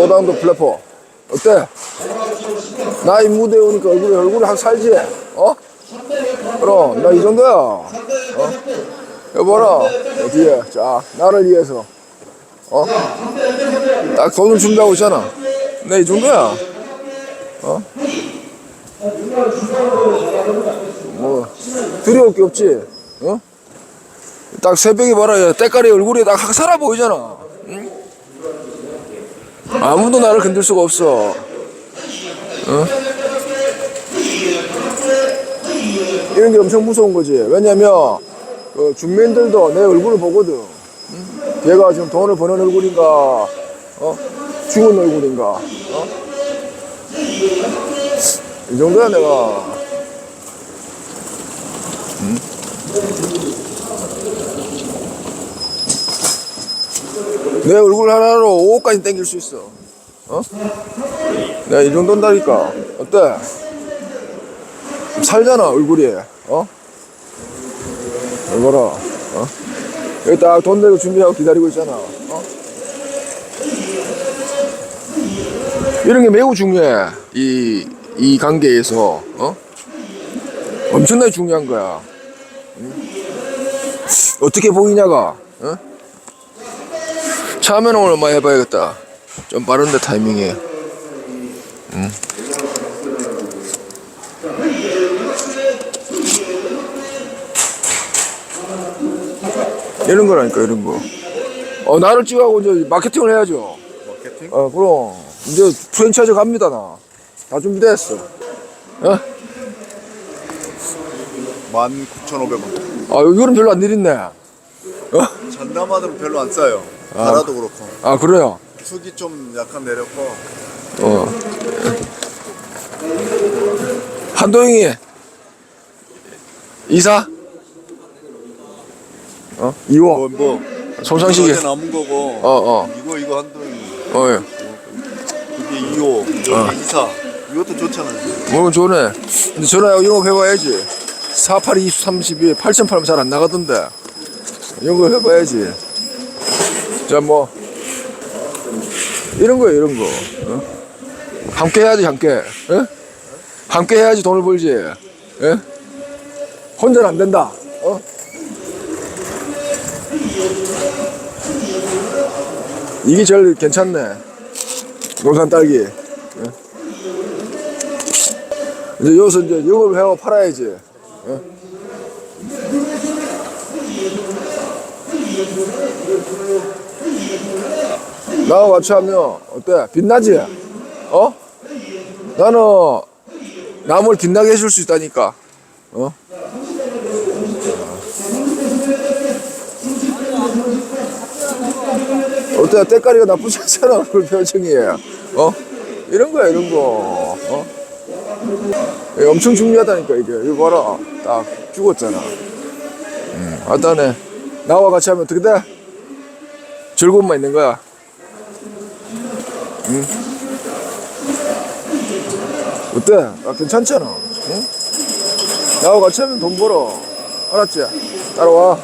노당도 플래퍼 어때? 나 이 무대 오니까 얼굴이 얼굴이 확 살지? 어? 그럼 나 이 정도야 어? 여보라 뒤에 자 나를 위해서 어? 딱 돈을 준다고 했잖아 나 이 정도야 어? 뭐 두려울 게 없지 어? 딱 새벽에 봐라 야, 때깔이 얼굴이 딱확 살아 보이잖아 응? 아무도 나를 건들 수가 없어 어? 이런 게 엄청 무서운 거지 왜냐면 그 중민들도 내 얼굴을 보거든 응? 얘가 지금 돈을 버는 얼굴인가 어? 죽은 얼굴인가 어? 이 정도야 내가 내 얼굴 하나로 5억까지 땡길 수 있어. 어? 내가 이 정도인다니까. 어때? 살잖아, 얼굴이. 어? 얼굴아. 어? 여기 딱 돈 내고 준비하고 기다리고 있잖아. 어? 이런 게 매우 중요해. 이, 이 관계에서. 어? 엄청나게 중요한 거야. 응? 어떻게 보이냐가. 어? 처음에는 오늘 많이 해봐야겠다. 좀 빠른데 타이밍이. 응. 이런 거라니까 이런 거. 어 나를 찍어하고 이제 마케팅을 해야죠. 마케팅? 어 그럼 이제 프랜차이즈 갑니다 나. 다 준비됐어. 어? 19,500원. 아 이거는 별로 안 내린네. 어? 전담하드는 별로 안 싸요. 달아도 그렇고. 아 그래요. 툭이 좀 약간 내렸고. 어. 한도영이 이사? 어? 이호 뭐, 뭐. 송창식이 어제 남은 거고. 어, 어. 이거, 이거 한 돈. 어, 예. 그게 2호. 여기 어. 2사. 이것도 좋잖아요. 뭐 좋네. 근데 전화 영업해봐야지. 48, 20, 32, 8천 팔면 잘안 나가던데. 영업해봐야지. 자, 뭐. 이런 거야, 이런 거. 어? 함께 해야지, 함께. 어? 함께 해야지 돈을 벌지. 예? 혼자는 안 된다. 어? 이게 제일 괜찮네. 놀산 딸기. 예? 이제 여기서 이제 영업을 해고 팔아야지. 어? 나와 같이 하면 어때? 빛나지? 어? 나는 남을 빛나게 해줄 수 있다니까. 어? 어때? 때깔이가 나쁘지 않잖아, 얼굴 표정이. 어? 이런 거야, 이런 거. 어? 엄청 중요하다니까 이게 이거 봐라 딱 죽었잖아 음, 아따네 나와 같이 하면 어떻게 돼? 즐거움만 있는 거야 응? 어때? 아, 괜찮잖아 응? 나와 같이 하면 돈 벌어 알았지? 따라와